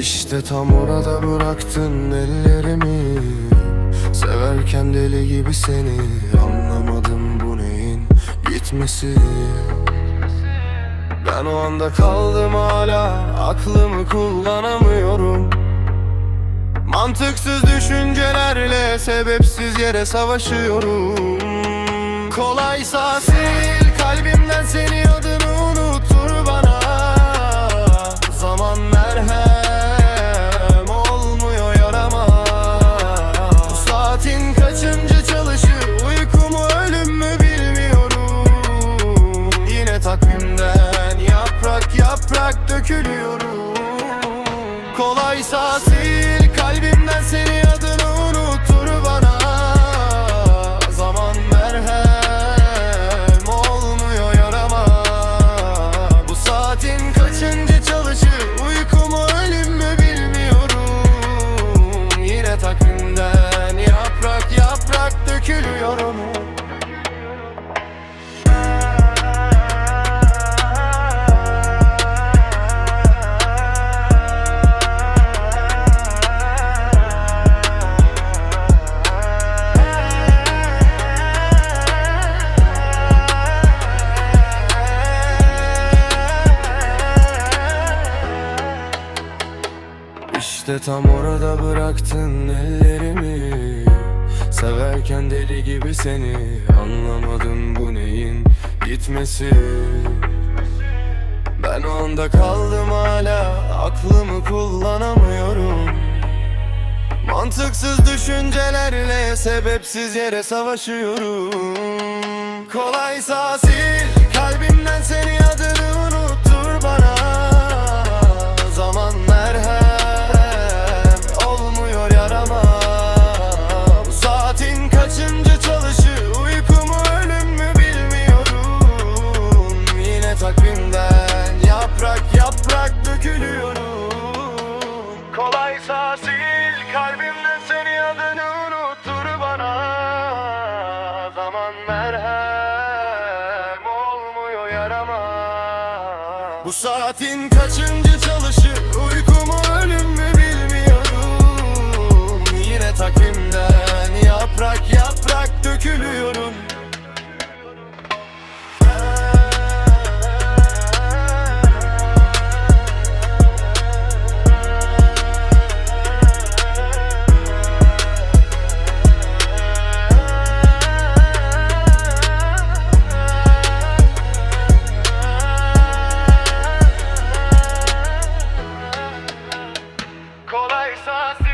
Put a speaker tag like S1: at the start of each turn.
S1: İşte tam orada bıraktın ellerimi. Severken deli gibi seni. Anlamadım bu neyin gitmesi Ben o anda kaldım hala. Aklımı kullanamıyorum. Mantıksız düşüncelerle Sebepsiz yere savaşıyorum. Kolaysa sil Kalbimden seni Kolaysa sil kalbimden seni İşte tam orada bıraktın ellerimi. Severken deli gibi seni. Anlamadım bu neyin gitmesi. Ben o anda kaldım hala. Aklımı kullanamıyorum. Mantıksız düşüncelerle Sebepsiz yere savaşıyorum. Kolaysa sil yarama. Bu saatin kaçıncı like sauce.